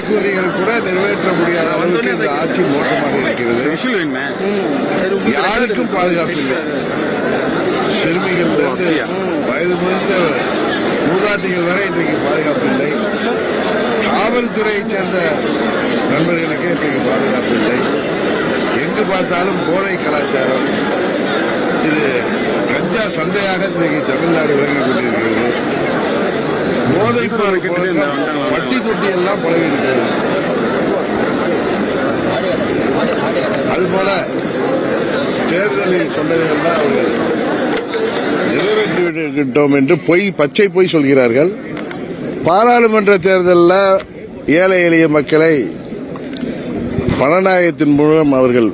வாக்குறுதிகள் கூட நிறைவேற்ற முடியாத அளவுக்கு இந்த ஆட்சி மோசமாக இருக்கிறது. யாருக்கும் பாதுகாப்பு இல்லை. சிறுமிகளிலிருந்து வயது முதிர்ந்த மூதாட்டிகள் வரை இன்றைக்கு பாதுகாப்பு இல்லை. காவல்துறையைச் சேர்ந்த நண்பர்களுக்கு இன்றைக்கு பாதுகாப்பு இல்லை. எங்கு பார்த்தாலும் போதை கலாச்சாரம். இது கஞ்சா சந்தையாக இன்றைக்கு தமிழ்நாடு விளங்கிக் வட்டி கொட்டி எல்லாம் பழகி இருக்கிறது அதுபோல தேர்தலில் சொன்னதெல்லாம் அவர்கள் என்று பொய் பச்சை பொய் சொல்கிறார்கள் பாராளுமன்ற தேர்தலில் ஏழை எளிய மக்களை பணநாயகத்தின் மூலம் அவர்கள்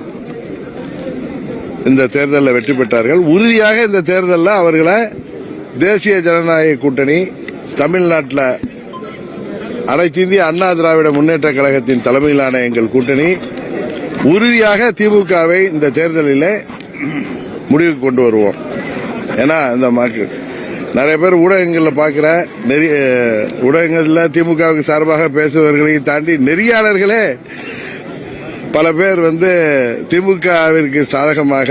இந்த தேர்தலில் வெற்றி பெற்றார்கள். உறுதியாக இந்த தேர்தலில் அவர்களை தேசிய ஜனநாயக கூட்டணி தமிழ்நாட்டில் அனைத்து இந்திய அண்ணா திராவிட முன்னேற்ற கழகத்தின் தலைமையிலான எங்கள் கூட்டணி உறுதியாக திமுகவை இந்த தேர்தலில் முடிவுக்கு கொண்டு வருவோம். ஏன்னா இந்த மக்கள் நிறைய பேர் ஊடகங்களில் பார்க்குற நெறி ஊடகங்களில் திமுகவுக்கு சார்பாக பேசுபவர்களையும் தாண்டி நெறியாளர்களே பல பேர் வந்து திமுகவிற்கு சாதகமாக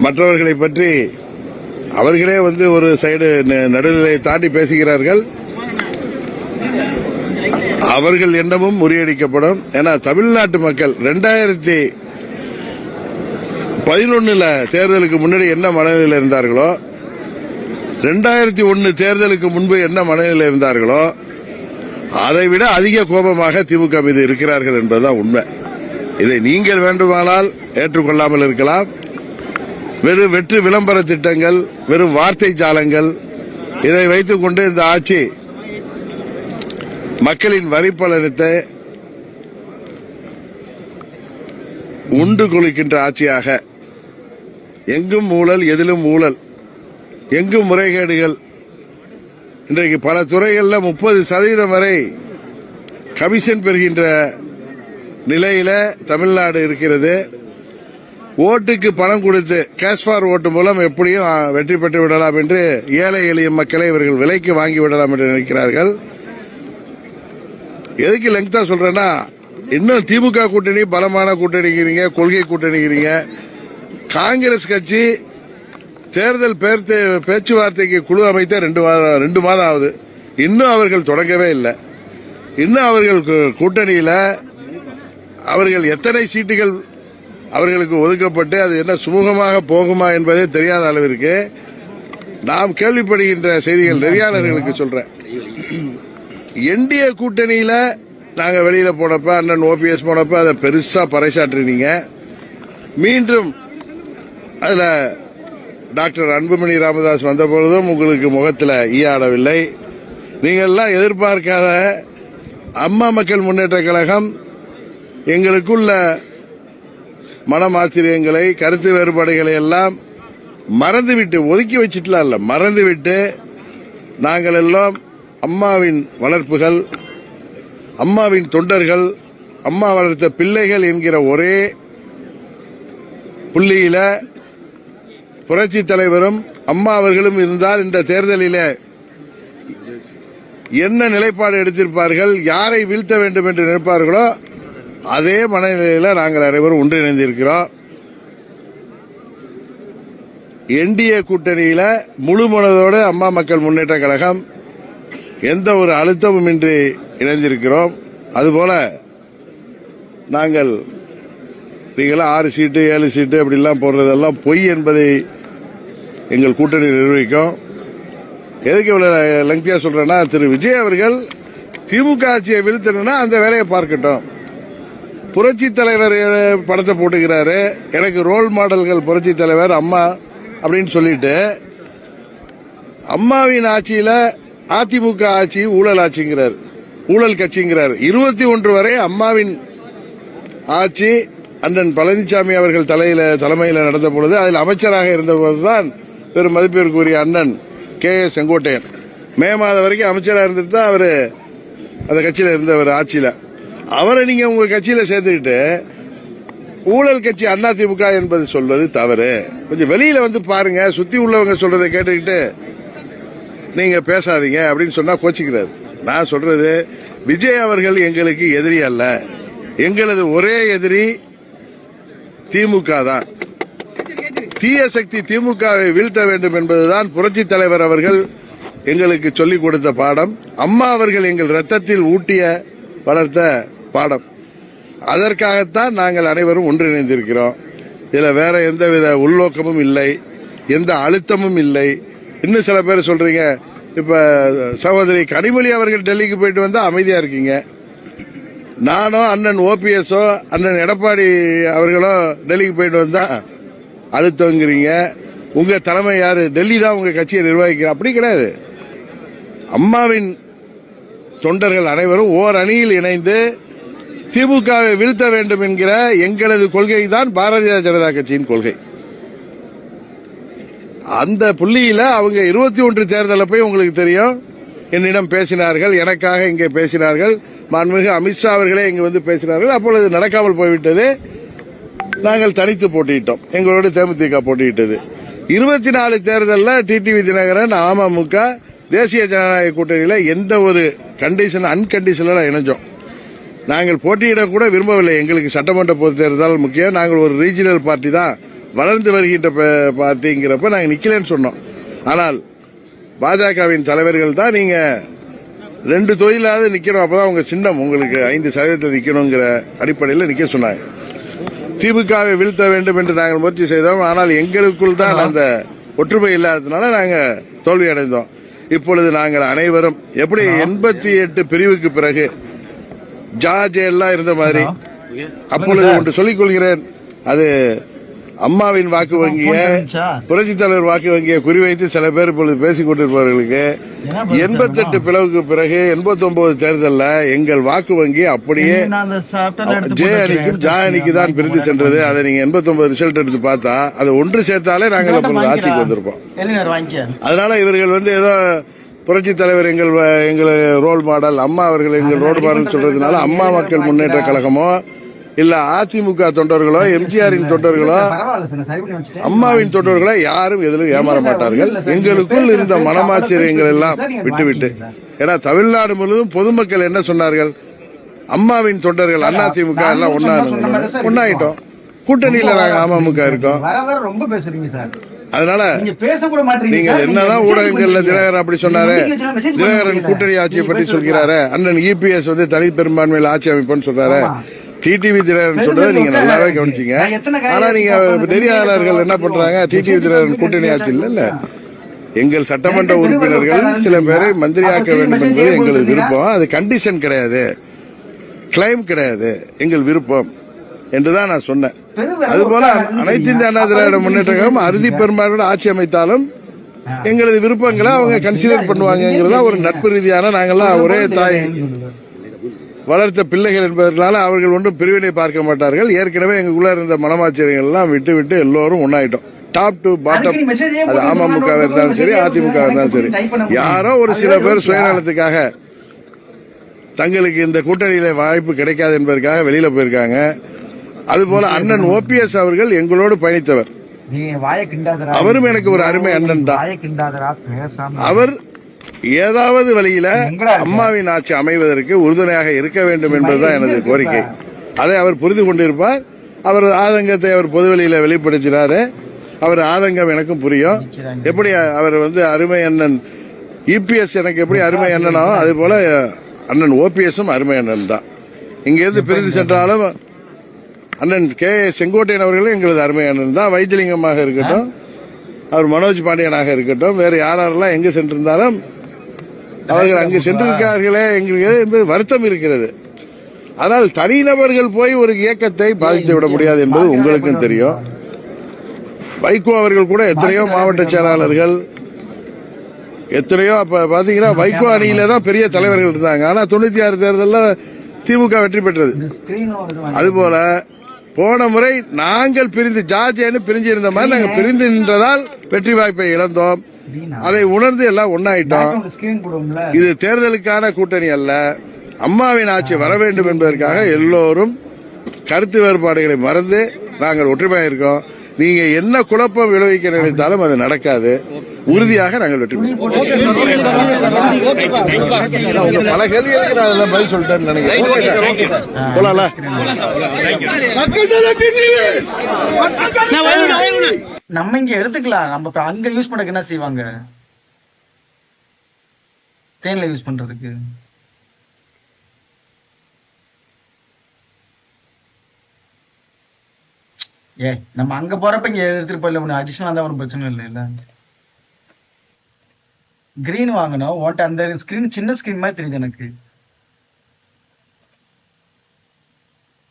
மற்றவர்களை பற்றி அவர்களே வந்து ஒரு சைடு ந- நடுநிலையை தாண்டி பேசுகிறார்கள். அவர்கள் எண்ணமும் முறியடிக்கப்படும். ஏன்னா தமிழ்நாட்டு மக்கள் ரெண்டாயிரத்தி பதினொன்னுல தேர்தலுக்கு முன்னாடி என்ன மனநிலையில் இருந்தார்களோ ரெண்டாயிரத்தி ஒன்னு தேர்தலுக்கு முன்பு என்ன மனநிலையில் இருந்தார்களோ அதை விட அதிக கோபமாக திமுக மீது இருக்கிறார்கள் என்பதுதான் உண்மை. இதை நீங்கள் வேண்டுமானால் ஏற்றுக்கொள்ளாமல் இருக்கலாம். வெறும் வெற்று விளம்பர திட்டங்கள் வெறும் வார்த்தை ஜாலங்கள். இதை வைத்துக் கொண்டு இந்த ஆட்சி மக்களின் வரிப்பலனத்தை உண்டு குளிக்கின்ற ஆட்சியாக. எங்கும் ஊழல் எதிலும் ஊழல். எங்கும் முறைகேடுகள். இன்றைக்கு பல துறைகளில் முப்பது சதவீதம் வரை கமிஷன் பெறுகின்ற நிலையில தமிழ்நாடு இருக்கிறது. ஓட்டுக்கு பணம் கொடுத்து கேஷ் ஃபார் ஓட்டு மூலம் எப்படியும் வெற்றி பெற்று விடலாம் என்று ஏழை எளிய மக்களை இவர்கள் விலைக்கு வாங்கி விடலாம் என்று நினைக்கிறார்கள். எதுக்கு லெங்தா சொல்றேன்னா இன்னும் திமுக கூட்டணி பலமான கூட்டணிங்கிறீங்க கொள்கை கூட்டணிங்கிறீங்க காங்கிரஸ் கட்சி தேர்தல் பேச்சுவார்த்தைக்கு குழு அமைத்த ரெண்டு வாரம் ரெண்டு மாதம் ஆகுது. இன்னும் அவர்கள் தொடங்கவே இல்லை. இன்னும் அவர்கள் கூட்டணியில் கூட்டணியில அவர்கள் எத்தனை சீட்டுகள் அவர்களுக்கு ஒதுக்கப்பட்டு அது என்ன சுமூகமாக போகுமா என்பதே தெரியாத அளவிற்கு நாம் கேள்விப்படுகின்ற செய்திகள் நெறியாளர்களுக்கு சொல்றேன். என்டிஏ கூட்டணியில நாங்க வெளியில போனப்ப அண்ணன் ஓபிஎஸ் போனப்ப அதை பெருசா பறைசாற்றினீங்க. மீண்டும் அதுல டாக்டர் அன்புமணி ராமதாஸ் வந்த பொழுதும் உங்களுக்கு முகத்தில் ஈயாடவில்லை. நீங்கள்லாம் எதிர்பார்க்காத அம்மா மக்கள் முன்னேற்ற கழகம் எங்களுக்குள்ள மனமாச்சரியங்களை கருத்து வேறுபாடுகளை எல்லாம் மறந்துவிட்டு ஒதுக்கி வச்சிட்டுலாம் இல்ல மறந்துவிட்டு நாங்கள் எல்லாம் அம்மாவின் வளர்ப்புகள் அம்மாவின் தொண்டர்கள் அம்மா வளர்த்த பிள்ளைகள் என்கிற ஒரே புள்ளியில புரட்சி தலைவரும் அம்மா அவர்களும் இருந்தால் இந்த தேர்தலில் என்ன நிலைப்பாடு எடுத்திருப்பார்கள் யாரை வீழ்த்த வேண்டும் என்று நினைப்பார்களோ அதே மனநிலையில் நாங்கள் அனைவரும் ஒன்றிணைந்திருக்கிறோம். என்டிஏ கூட்டணியில் முழு மனதோடு அம்மா மக்கள் முன்னேற்ற கழகம் எந்த ஒரு அழுத்தமும் இன்றி இணைந்திருக்கிறோம். அதுபோல நாங்கள் நீங்களாம் ஆறு சீட்டு ஏழு சீட்டு அப்படிலாம் போடுறதெல்லாம் பொய் என்பதை எங்கள் கூட்டணி நிர்வகிக்கும் எதுக்கு இவ்வளவு லெங்தியா சொல்றேன்னா திரு விஜய் அவர்கள் திமுக ஆட்சியை வீழ்த்தணும்னா அந்த வேலையை பார்க்கட்டும். புரட்சி தலைவர் படத்தை போட்டுக்கிறாரு. எனக்கு ரோல் மாடல்கள் புரட்சி தலைவர் அம்மா அப்படின்னு சொல்லிட்டு அம்மாவின் ஆட்சியில அதிமுக ஆட்சி ஊழல் ஆட்சிங்கிறார். ஊழல் கட்சிங்கிறார். இருபத்தி ஒன்று வரை அம்மாவின் ஆட்சி அண்ணன் பழனிசாமி அவர்கள் தலையில தலைமையில் நடந்த பொழுது அதில் அமைச்சராக இருந்தபோதுதான் பெரும் மதிப்பிற்குரிய அண்ணன் கே ஏ செங்கோட்டையன். மே மாதம் வரைக்கும் அமைச்சராக இருந்துட்டு தான் அவர் அந்த கட்சியில் இருந்தவர் ஆட்சியில். அவரை நீங்க உங்க கட்சியில சேர்த்துக்கிட்டு ஊழல் கட்சி அதிமுக என்பது சொல்வது தவறு. கொஞ்சம் வெளியில வந்து பாருங்க சுத்தி உள்ளவங்க சொல்றதை கேட்டுக்கிட்டு நீங்க பேசாதீங்க அப்படின்னு சொன்னா கோச்சிக்கிறாரு. நான் சொல்றது விஜய் அவர்கள் எங்களுக்கு எதிரி அல்ல. எங்களது ஒரே எதிரி திமுக தான். தீய சக்தி திமுகவை வீழ்த்த வேண்டும் என்பதுதான் புரட்சி தலைவர் அவர்கள் எங்களுக்கு சொல்லிக் கொடுத்த பாடம். அம்மா அவர்கள் எங்கள் ரத்தத்தில் ஊட்டிய வளர்த்த பாடம். அதற்காகத்தான் நாங்கள் அனைவரும் ஒன்றிணைந்திருக்கிறோம். இதில் வேற எந்தவித உள்நோக்கமும் இல்லை எந்த அழுத்தமும் இல்லை. இன்னும் சில பேர் சொல்றீங்க இப்ப சகோதரி கனிமொழி அவர்கள் டெல்லிக்கு போயிட்டு வந்தா அமைதியா இருக்கீங்க. நானோ அண்ணன் ஓபிஎஸோ அண்ணன் எடப்பாடி அவர்களோ டெல்லிக்கு போயிட்டு வந்தா அழுத்தங்கிறீங்க. உங்க தலைமை யாரு? டெல்லி தான் உங்க கட்சியை நிர்வகிக்கிற. அப்படி கிடையாது. அம்மாவின் தொண்டர்கள் அனைவரும் ஓர் அணியில் இணைந்து திமுகவை வீழ்த்த வேண்டும் என்கிற எங்களது கொள்கை தான் பாரதிய ஜனதா கட்சியின் கொள்கை. அந்த புள்ளியில அவங்க இருபத்தி ஒன்று தேர்தலை போய் உங்களுக்கு தெரியும். என்னிடம் பேசினார்கள் எனக்காக இங்கே பேசினார்கள். மாண்புமிகு அமித்ஷா அவர்களே இங்கு வந்து பேசினார்கள். அப்பொழுது நடக்காமல் போய்விட்டது. நாங்கள் தனித்து போட்டியிட்டோம். எங்களோடு தேமுதிக போட்டியிட்டது. இருபத்தி நாலு தேர்தலில் டிடிவி தினகரன் அமமுக தேசிய ஜனநாயக கூட்டணியில எந்த ஒரு கண்டிஷன் அன்கண்டிஷன்ல இணைஞ்சோம். நாங்கள் போட்டியிட கூட விரும்பவில்லை. எங்களுக்கு சட்டமன்ற பொது தேர்தல் முக்கியம். நாங்கள் ஒரு ரீஜனல் பார்ட்டி தான். வளர்ந்து வருகின்ற பார்ட்டிங்கிறப்ப நாங்கள் நிக்கலன்னு சொன்னோம். ஆனால் பாஜகவின் தலைவர்கள் தான் நீங்க ரெண்டு தொழிலாவது நிக்கணும். அப்பதான் உங்க சின்னம் உங்களுக்கு ஐந்து சதவீதத்தில் நிக்கணுங்கிற அடிப்படையில் நிக்க சொன்னாங்க. திமுகவை வீழ்த்த வேண்டும் என்று நாங்கள் முயற்சி செய்தோம். ஆனால் எங்களுக்குள் தான் அந்த ஒற்றுமை இல்லாததுனால நாங்க தோல்வி அடைந்தோம் இப்பொழுது நாங்கள் அனைவரும் எப்படி எண்பத்தி எட்டு பிரிவுக்கு பிறகு ஜார்ஜ் எல்லாம் இருந்த மாதிரி அப்பொழுது ஒன்று சொல்லிக் கொள்கிறேன். அது அம்மாவின் வாக்கு வங்கிய புரட்சி தலைவர் வாக்கு வங்கியை குறிவைத்து சில பேர் இப்பொழுது பேசிக் கொண்டிருப்பவர்களுக்கு எண்பத்தெட்டு பிளவுக்கு பிறகு எண்பத்தி ஒன்பது தேர்தலில் எங்கள் வாக்கு வங்கி அப்படியே ஜே அணிக்கும். ஜா அணிக்கு தான் பிரிந்து சென்றது. அதை நீங்க எண்பத்தி ஒன்பது ரிசல்ட் எடுத்து பார்த்தா அதை ஒன்று சேர்த்தாலே நாங்கள் அப்பொழுது ஆட்சிக்கு வந்திருப்போம். அதனால இவர்கள் வந்து ஏதோ புரட்சி தலைவர் எங்கள் எங்கள் ரோல் மாடல் அம்மா அவர்கள் எங்கள் ரோல் மாடல் சொல்றதுனால அம்மா மக்கள் முன்னேற்ற கழகமோ இல்ல அதிமுக தொண்டர்களோ எம்ஜிஆரின் தொண்டர்களோ அம்மாவின் தொண்டர்களோ யாரும் எதிலும் ஏமாற மாட்டார்கள். எங்களுக்குள் இருந்த மனமாச்சரியங்கள் எல்லாம் விட்டுவிட்டு. ஏன்னா தமிழ்நாடு முழுவதும் பொதுமக்கள் என்ன சொன்னார்கள்? அம்மாவின் தொண்டர்கள் அதிமுக எல்லாம் ஒன்னா ஒன்னாயிட்டோம் கூட்டணியில நாங்க அமமுக இருக்கோம். ரொம்ப பேசுறீங்க சார். அதனால நீங்க. என்னதான் ஊடகங்கள்ல. தினகரன் அப்படி சொன்னாரு? தினகரன். கூட்டணி ஆட்சியை பற்றி சொல்கிறாரு. அண்ணன் இபிஎஸ் வந்து தனி பெரும்பான்மையில் ஆட்சி அமைப்புன்னு சொல்றாரு. டிடிவி தினகரன் சொல்றதை நீங்க நல்லாவே கவனிச்சீங்க. ஆனா நீங்க நெறியாளர்கள் என்ன பண்றாங்க? டிடிவி தினகரன் கூட்டணி ஆட்சி இல்ல இல்ல எங்கள் சட்டமன்ற உறுப்பினர்கள் சில பேரை மந்திரியாக்க வேண்டும் என்பது எங்களது விருப்பம். அது கண்டிஷன் கிடையாது. கிளைம் கிடையாது. எங்கள் விருப்பம் என்றுதான் நான் சொன்னேன். அதுபோல அனைத்து இந்திய அண்ணா. திராவிட முன்னேற்ற கழகம் அறுதி பெரும்பான்மையோட ஆட்சி அமைத்தாலும் எங்களது விருப்பங்களை அவங்க கன்சிடர் பண்ணுவாங்கிறதா ஒரு நட்பு ரீதியான நாங்கெல்லாம் ஒரே தாய். வளர்த்த பிள்ளைகள் என்பதனால அவர்கள் ஒன்றும் பிரிவினை பார்க்க மாட்டார்கள். ஏற்கனவே எங்களுக்குள்ள இருந்த மனமாச்சரியங்கள் எல்லாம் விட்டு விட்டு எல்லோரும் ஒன்னாயிட்டோம் டாப் டு பாட்டம் அது அமமுக இருந்தாலும் சரி அதிமுக இருந்தாலும் சரி. யாரோ ஒரு சில பேர். சுயநலத்துக்காக தங்களுக்கு இந்த கூட்டணியில வாய்ப்பு கிடைக்காது என்பதற்காக வெளியில போயிருக்காங்க. அதுபோல அண்ணன் ஓபிஎஸ் அவர்கள் எங்களோடு பயணித்தவர். அவரும் எனக்கு ஒரு அருமை அண்ணன் தான். அவர் ஏதாவது வழியில? அம்மாவின் ஆட்சி அமைவதற்கு உறுதுணையாக இருக்க வேண்டும் என்பதுதான் எனது கோரிக்கை. அதை அவர் புரிந்து கொண்டிருப்பார். அவர் ஆதங்கத்தை அவர் பொதுவெளியில வெளிப்படுத்தினாரு. அவர் ஆதங்கம் எனக்கும் புரியும். எப்படி அவர் வந்து அருமை அண்ணன் இபிஎஸ் எனக்கு எப்படி அருமை அண்ணனோ அது போல அண்ணன் ஓபிஎஸும் அருமை அண்ணன் தான். இங்கிருந்து பிரிந்து சென்றாலும் அண்ணன் கே செங்கோட்டையன் அவர்களும் எங்களது அருமை அண்ணன் தான். வைத்தியலிங்கமாக இருக்கட்டும் அவர் மனோஜ் பாண்டியனாக இருக்கட்டும் வேறு யாரெல்லாம் எங்கு சென்றிருந்தாலும் அவர்கள் அங்கு சென்றிருக்கார்களே எங்களுக்கு என்பது வருத்தம் இருக்கிறது. ஆனால் தனிநபர்கள் போய் ஒரு இயக்கத்தை பாதித்து விட முடியாது என்பது உங்களுக்கும் தெரியும். வைகோ அவர்கள் கூட எத்தனையோ மாவட்ட செயலாளர்கள் எத்தனையோ அப்ப பாத்தீங்கன்னா வைகோ அணியில தான் பெரிய தலைவர்கள் இருந்தாங்க. ஆனா தொண்ணூத்தி ஆறு தேர்தலில் திமுக வெற்றி பெற்றது. ஒரு அதுபோல போன முறை நாங்கள் பிரிந்து ஜார்ஜியான்னு பிரிஞ்சு இருந்த மாதிரி நாங்கள் பிரிந்து நின்றதால் வெற்றி வாய்ப்பை இழந்தோம். அதை உணர்ந்து எல்லாம் ஒன்னாயிட்டோம் இது தேர்தலுக்கான கூட்டணி அல்ல. அம்மாவின் ஆட்சி வர வேண்டும் என்பதற்காக எல்லோரும் கருத்து வேறுபாடுகளை மறந்து நாங்கள் ஒற்றுமையாக இருக்கோம். நீங்க என்ன குழப்பம் விளைவிக்க நினைத்தாலும் அது நடக்காது. உறுதியாக நாங்கள் வெற்றி பெறுவோம் உங்க பல கேள்விகளுக்கு நான் அதெல்லாம் பதில் சொல்லிட்டேன்னு நினைக்கிறேன் போலாம்ல நம்ம இங்க எடுத்துக்கலாம் நம்ம அங்க யூஸ் பண்ணக்கு என்ன செய்வாங்க தேன்ல யூஸ் பண்றதுக்கு ஏ நம்ம அங்க போறப்ப இங்க எடுத்துட்டு போயில ஒண்ணு அடிஷனலா தான் ஒரு பிரச்சனை இல்லை இல்ல கிரீன் வாங்கினோம் உன்ட்ட அந்த ஸ்கிரீன் சின்ன ஸ்கிரீன் மாதிரி தெரியுது எனக்கு.